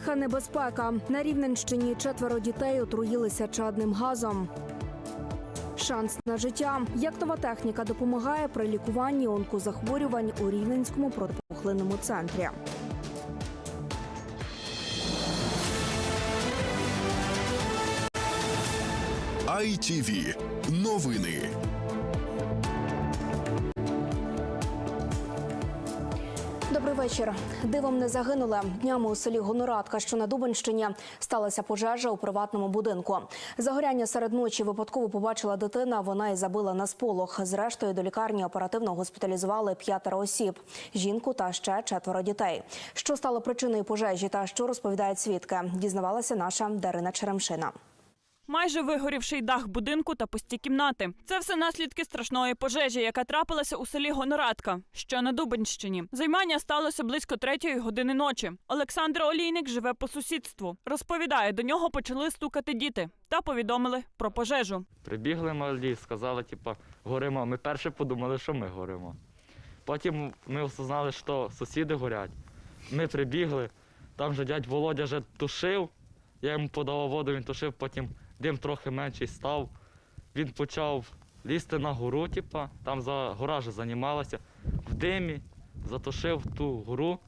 Тиха небезпека. На Рівненщині четверо дітей отруїлися чадним газом. Шанс на життя. Як нова техніка допомагає при лікуванні онкозахворювань у Рівненському протипухлинному центрі. ITV. Новини. Добрий вечір. Дивом не загинули. Днями у селі Гонорадка, що на Дубенщині, сталася пожежа у приватному будинку. Загоряння серед ночі випадково побачила дитина. Вона і забила на сполох. Зрештою, до лікарні оперативно госпіталізували п'ятеро осіб: жінку та ще четверо дітей. Що стало причиною пожежі та що розповідають свідки, дізнавалася наша Дарина Черемшина. Майже вигорівший дах будинку та пусті кімнати. Це все наслідки страшної пожежі, яка трапилася у селі Гонорадка, що на Дубенщині. Займання сталося близько третьої години ночі. Олександр Олійник живе по сусідству. Розповідає, до нього почали стукати діти та повідомили про пожежу. Прибігли малі, сказали, типу, горимо. Ми перше подумали, що ми горимо. Потім ми осознали, що сусіди горять. Ми прибігли, там же дядь Володя вже тушив. Я йому подавав воду, він тушив, потім дим трохи менший став. Він почав лізти на гору, типу, там за гора вже займалася. В димі затушив ту гору.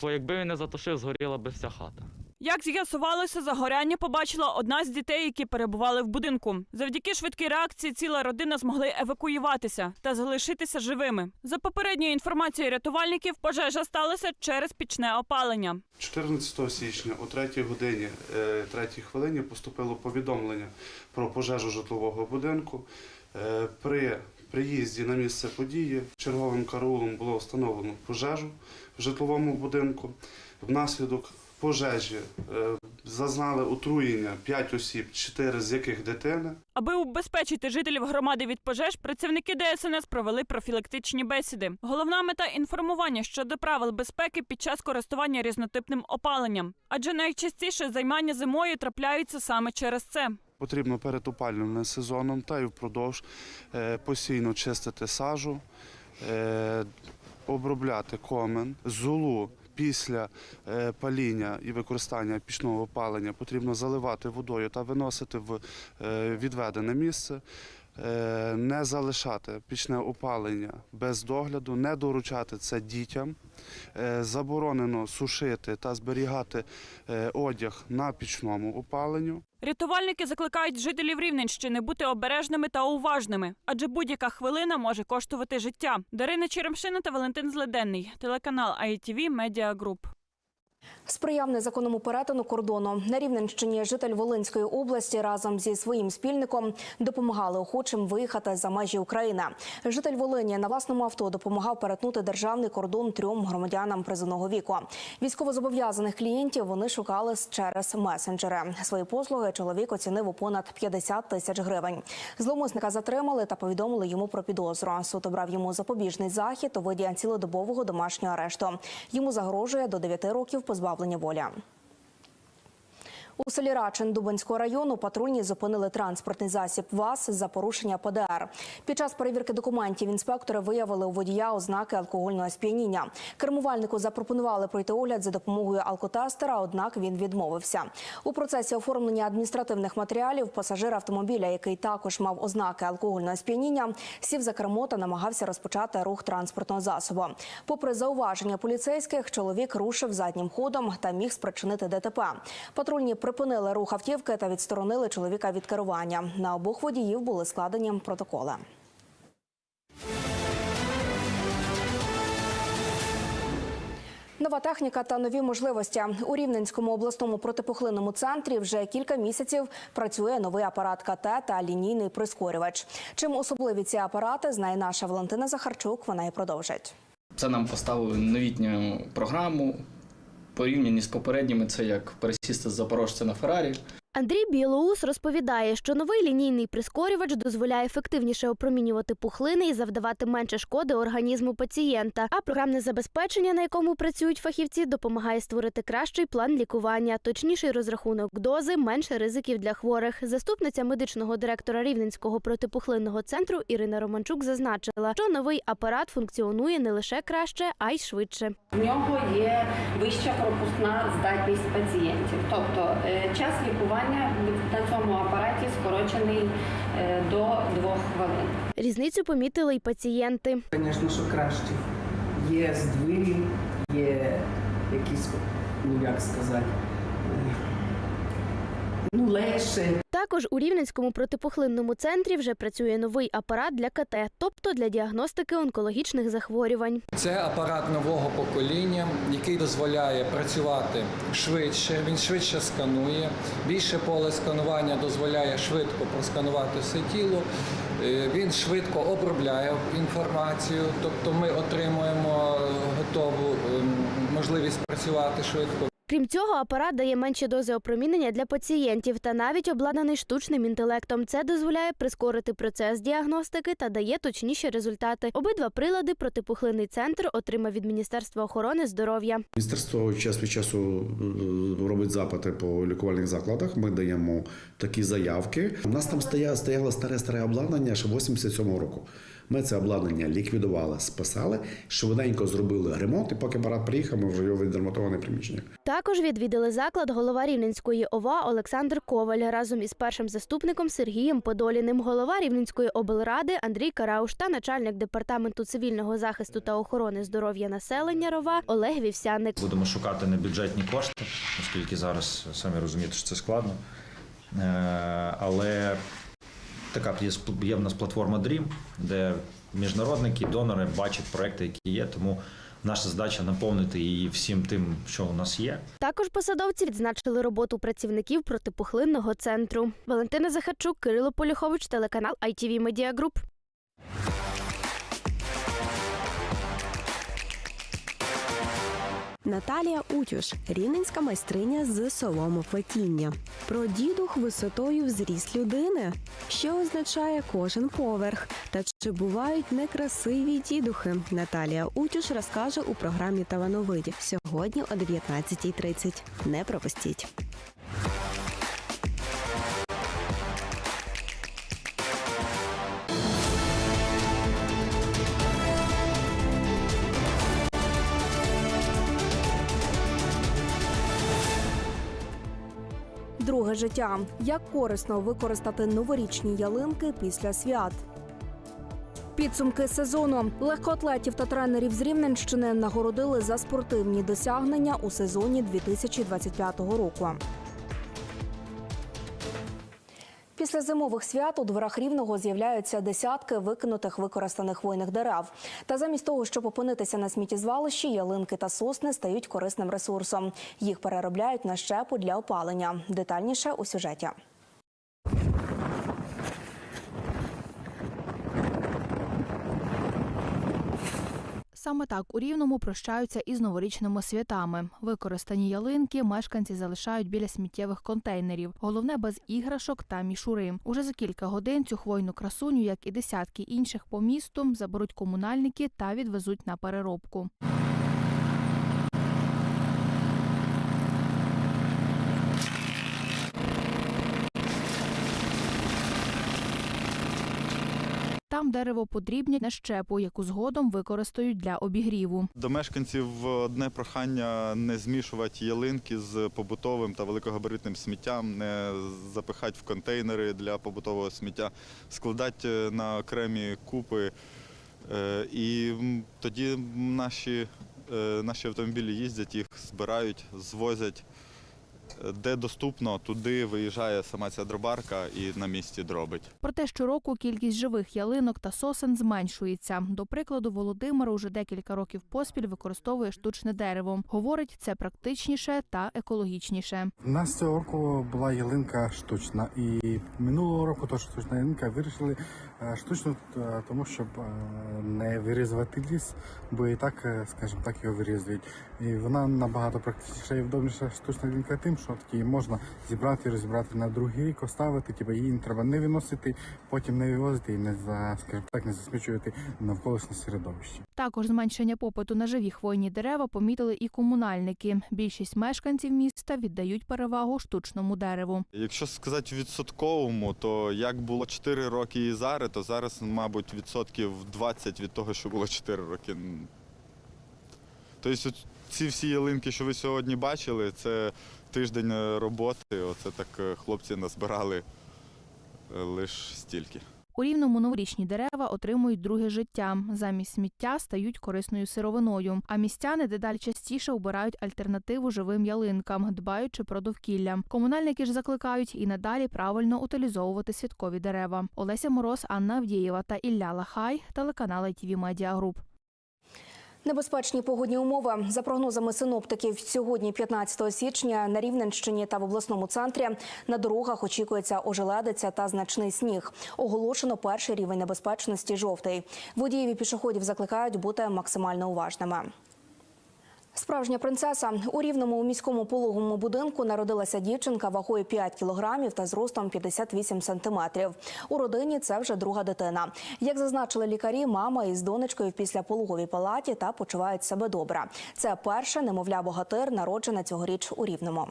Бо якби він не затушив, згоріла б вся хата. Як з'ясувалося, загоряння побачила одна з дітей, які перебували в будинку. Завдяки швидкій реакції ціла родина змогли евакуюватися та залишитися живими. За попередньою інформацією рятувальників, пожежа сталася через пічне опалення. 14 січня о 3 годині е, 3 хвилині поступило повідомлення про пожежу житлового будинку. Е, При приїзді на місце події черговим караулом було встановлено пожежу в житловому будинку. Внаслідок пожежі е, зазнали отруєння 5 осіб, 4 з яких дитина. Аби убезпечити жителів громади від пожеж, працівники ДСНС провели профілактичні бесіди. Головна мета інформування щодо правил безпеки під час користування різнотипним опаленням, адже найчастіше займання зимою трапляються саме через це. Потрібно перед опалювальним сезоном та й впродовж е, постійно чистити сажу, е, обробляти комен, золу. Після е, паління і використання пічного опалення потрібно заливати водою та виносити в е, відведене місце, е, не залишати пічне опалення без догляду, не доручати це дітям. Заборонено сушити та зберігати одяг на пічному опаленню. Рятувальники закликають жителів Рівненщини бути обережними та уважними, адже будь-яка хвилина може коштувати життя. Дарина Черемшина та Валентин Зледенний, телеканал ITV Media Group. Сприяв незаконному перетину кордону на Рівненщині. Житель Волинської області разом зі своїм спільником допомагали охочим виїхати за межі України. Житель Волині на власному авто допомагав перетнути державний кордон трьом громадянам призовного віку. Військовозобов'язаних клієнтів вони шукали через месенджери. Свої послуги чоловік оцінив у понад 50 тисяч гривень. Зловмисника затримали та повідомили йому про підозру. Суд обрав йому запобіжний захід у виді цілодобового домашнього арешту. Йому загрожує до 9 років позбавлення волі. У селі Рачин Дубинського району патрульні зупинили транспортний засіб ВАЗ за порушення ПДР. Під час перевірки документів інспектори виявили у водія ознаки алкогольного сп'яніння. Кермувальнику запропонували пройти огляд за допомогою алкотестера, однак він відмовився. У процесі оформлення адміністративних матеріалів пасажир автомобіля, який також мав ознаки алкогольного сп'яніння, сів за кермо та намагався розпочати рух транспортного засобу. Попри зауваження поліцейських, чоловік рушив заднім ходом та міг спричинити ДТП. Патрульні припинили рух автівки та відсторонили чоловіка від керування. На обох водіїв були складені протоколи. Нова техніка та нові можливості у Рівненському обласному протипухлинному центрі вже кілька місяців працює новий апарат КТ та лінійний прискорювач. Чим особливі ці апарати знає наша Валентина Захарчук. Вона і продовжить. Це нам поставили новітню програму. Порівняні з попередніми, це як пересісти з запорожця на Феррарі. Андрій Білоус розповідає, що новий лінійний прискорювач дозволяє ефективніше опромінювати пухлини і завдавати менше шкоди організму пацієнта. А програмне забезпечення, на якому працюють фахівці, допомагає створити кращий план лікування, точніший розрахунок дози, менше ризиків для хворих. Заступниця медичного директора Рівненського протипухлинного центру Ірина Романчук зазначила, що новий апарат функціонує не лише краще, а й швидше. В нього є вища пропускна здатність пацієнтів, тобто е, час лікування на цьому апараті скорочений е, до двох хвилин. Різницю помітили й пацієнти. Звісно, що краще. Є здвиги, є якісь, ну як сказати, ну легше. Також у Рівненському протипухлинному центрі вже працює новий апарат для КТ, тобто для діагностики онкологічних захворювань. Це апарат нового покоління, який дозволяє працювати швидше. Він швидше сканує. Більше поле сканування дозволяє швидко просканувати все тіло. Е, Він швидко обробляє інформацію, тобто ми отримуємо готову ем, можливість працювати швидко. Крім цього, апарат дає менші дози опромінення для пацієнтів та навіть обладнаний штучним інтелектом. Це дозволяє прискорити процес діагностики та дає точніші результати. Обидва прилади протипухлинний центр отримав від Міністерства охорони здоров'я. Міністерство час від часу робить запити по лікувальних закладах. Ми даємо такі заявки. У нас там стояло старе старе обладнання ще 87-го року. Ми це обладнання ліквідували, списали, швиденько зробили ремонт, і поки апарат приїхав, ми вже його відремонтували приміщення. Також відвідали заклад голова Рівненської ОВА Олександр Коваль разом із першим заступником Сергієм Подоліним, голова Рівненської облради Андрій Карауш та начальник департаменту цивільного захисту та охорони здоров'я населення РОВА Олег Вівсяник. Будемо шукати небюджетні кошти, оскільки зараз самі розумієте, що це складно. Е, Але така є, в нас платформа Dream, де міжнародники, донори бачать проекти, які є. Тому наша задача наповнити її всім тим, що у нас є. Також посадовці відзначили роботу працівників протипухлинного центру. Валентина Захарчук, Кирило Поліхович, телеканал ITV Media Group. Наталія Утюш, рівненська майстриня з соломоплетіння. Про дідух висотою в зріст людини, що означає кожен поверх, та чи бувають некрасиві дідухи. Наталія Утюш розкаже у програмі Талановиді сьогодні о 19.30. Не пропустіть. Друге життя. Як корисно використати новорічні ялинки після свят. Підсумки сезону легкоатлетів та тренерів з Рівненщини нагородили за спортивні досягнення у сезоні 2025 року. Після зимових свят у дворах рівного з'являються десятки викинутих використаних хвойних дерев. Та замість того, щоб опинитися на сміттєзвалищі, ялинки та сосни стають корисним ресурсом. Їх переробляють на щепу для опалення. Детальніше у сюжеті. Саме так у Рівному прощаються із новорічними святами. Використані ялинки мешканці залишають біля сміттєвих контейнерів. Головне без іграшок та мішури. Уже за кілька годин цю хвойну красуню, як і десятки інших по місту, заберуть комунальники та відвезуть на переробку. Там дерево подрібнять на щепу, яку згодом використають для обігріву. До мешканців одне прохання не змішувати ялинки з побутовим та великогабаритним сміттям, не запихати в контейнери для побутового сміття, складати на окремі купи. Е, І тоді наші, е, наші автомобілі їздять, їх збирають, звозять. Де доступно, туди виїжджає сама ця дробарка і на місці дробить. Проте щороку кількість живих ялинок та сосен зменшується. До прикладу, Володимир уже декілька років поспіль використовує штучне дерево. Говорить, це практичніше та екологічніше. У нас цього року була ялинка штучна, і минулого року теж штучна ялинка вирішили е, штучну, е, тому щоб е, не вирізувати ліс, бо і так, скажімо так, його вирізують. І вона набагато практичніша і вдобніша штучна ялинка тим, тим, що такі можна зібрати і розібрати на другий рік, оставити, типу, її не треба не виносити, потім не вивозити і не за, скажімо так, не засмічувати навколишнє середовище. Також зменшення попиту на живі хвойні дерева помітили і комунальники. Більшість мешканців міста віддають перевагу штучному дереву. Якщо сказати відсотковому, то як було 4 роки і зараз, то зараз, мабуть, відсотків 20 від того, що було 4 роки. Тобто ці всі ялинки, що ви сьогодні бачили, це тиждень е, роботи. Оце так е, хлопці назбирали лише стільки. У рівному новорічні дерева отримують друге життя. Замість сміття стають корисною сировиною. А містяни дедалі частіше обирають альтернативу живим ялинкам, дбаючи про довкілля. Комунальники ж закликають і надалі правильно утилізовувати святкові дерева. Олеся Мороз, Анна Авдієва та Ілля Лахай, телеканал ITV Media Group. Небезпечні погодні умови за прогнозами синоптиків. Сьогодні, 15 січня, на Рівненщині та в обласному центрі на дорогах очікується ожеледиця та значний сніг. Оголошено перший рівень небезпечності жовтий. Водіїв і пішоходів закликають бути максимально уважними. Справжня принцеса у рівному у міському пологовому будинку народилася дівчинка вагою 5 кілограмів та зростом 58 сантиметрів. У родині це вже друга дитина. Як зазначили лікарі, мама із донечкою в післяпологовій палаті та почувають себе добре. Це перше немовля богатир, народжена цьогоріч у рівному.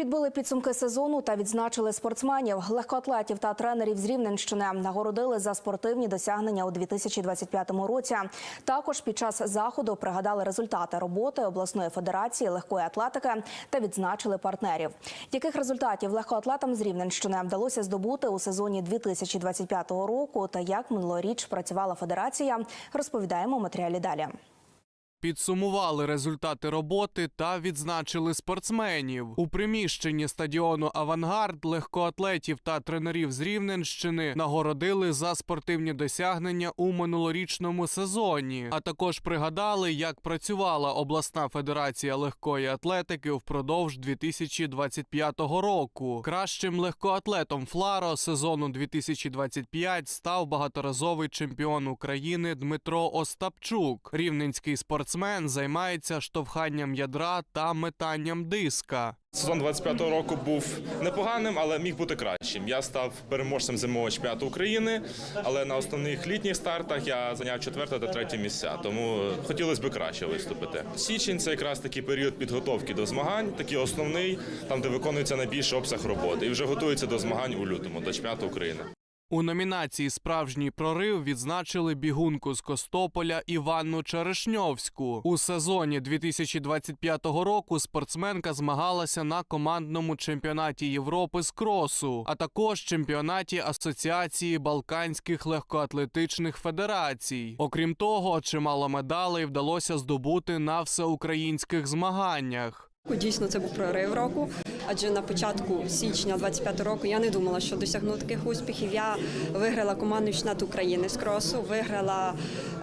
Підбили підсумки сезону та відзначили спортсменів, легкоатлетів та тренерів з Рівненщини. Нагородили за спортивні досягнення у 2025 році. Також під час заходу пригадали результати роботи обласної федерації легкої атлетики та відзначили партнерів. Яких результатів легкоатлетам з Рівненщини вдалося здобути у сезоні 2025 року та як минулоріч працювала федерація, розповідаємо у матеріалі далі. Підсумували результати роботи та відзначили спортсменів у приміщенні стадіону Авангард легкоатлетів та тренерів з Рівненщини нагородили за спортивні досягнення у минулорічному сезоні. А також пригадали, як працювала обласна федерація легкої атлетики впродовж 2025 року. Кращим легкоатлетом Фларо сезону 2025 став багаторазовий чемпіон України Дмитро Остапчук. Рівненський спортсмен займається штовханням ядра та метанням диска. Сезон 25-го року був непоганим, але міг бути кращим. Я став переможцем зимового чемпіонату України, але на основних літніх стартах я зайняв четверте та третє місця. Тому хотілося б краще виступити. Січень це якраз такий період підготовки до змагань, такий основний, там де виконується найбільший обсяг роботи, і вже готується до змагань у лютому, до чемпіонату України. У номінації Справжній прорив відзначили бігунку з Костополя Іванну Черешньовську. У сезоні 2025 року спортсменка змагалася на командному чемпіонаті Європи з кросу, а також чемпіонаті Асоціації Балканських легкоатлетичних федерацій. Окрім того, чимало медалей вдалося здобути на всеукраїнських змаганнях. Дійсно, це був прорив року, адже на початку січня 25 року я не думала, що досягну таких успіхів. Я виграла командний чемпіонат України з кросу, виграла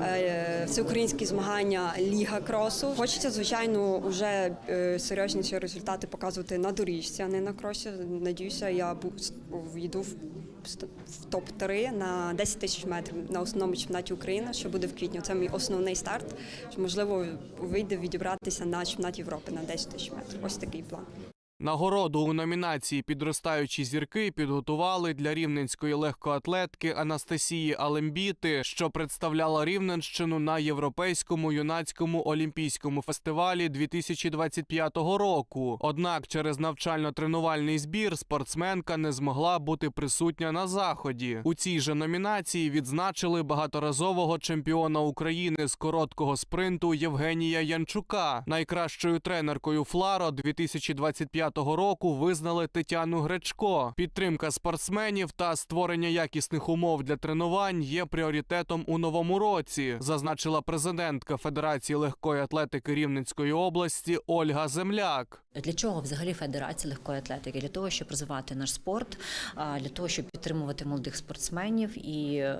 е, всеукраїнські змагання Ліга кросу. Хочеться, звичайно, вже е, серйозніші результати показувати на доріжці, а не на кросі. Надіюся, я війду в топ 3 на 10 тисяч метрів на основному чемпіонаті України, що буде в квітні. Це мій основний старт. Можливо, вийде відібратися на чемпіонат Європи на 10 тисяч Ось такий план. Нагороду у номінації Підростаючі зірки підготували для рівненської легкоатлетки Анастасії Алембіти, що представляла Рівненщину на європейському юнацькому олімпійському фестивалі 2025 року. Однак через навчально-тренувальний збір спортсменка не змогла бути присутня на заході. У цій же номінації відзначили багаторазового чемпіона України з короткого спринту Євгенія Янчука. Найкращою тренеркою Фларо 2025 року визнали Тетяну Гречко. Підтримка спортсменів та створення якісних умов для тренувань є пріоритетом у новому році, зазначила президентка Федерації легкої атлетики Рівненської області Ольга Земляк. Для чого взагалі Федерація легкої атлетики? Для того, щоб розвивати наш спорт, для того, щоб підтримувати молодих спортсменів і е,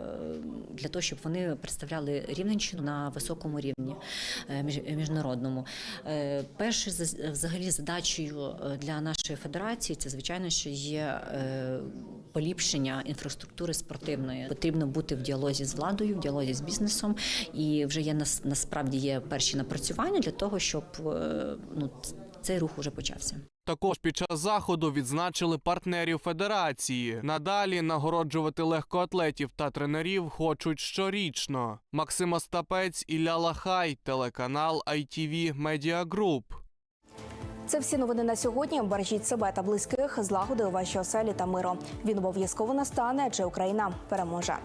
для того, щоб вони представляли Рівненщину на високому рівні е, міжнародному. Е, Першою взагалі задачею е, для нашої федерації це звичайно, що є е, поліпшення інфраструктури спортивної. Потрібно бути в діалозі з владою, в діалозі з бізнесом, і вже є нас- насправді є перші напрацювання для того, щоб е, ну цей рух уже почався. Також під час заходу відзначили партнерів федерації. Надалі нагороджувати легкоатлетів та тренерів хочуть щорічно. Максим Остапець, Ілля Лахай, телеканал ITV Media Group. Це всі новини на сьогодні. Бережіть себе та близьких, злагоди у вашій оселі та миру. Він обов'язково настане, чи Україна переможе.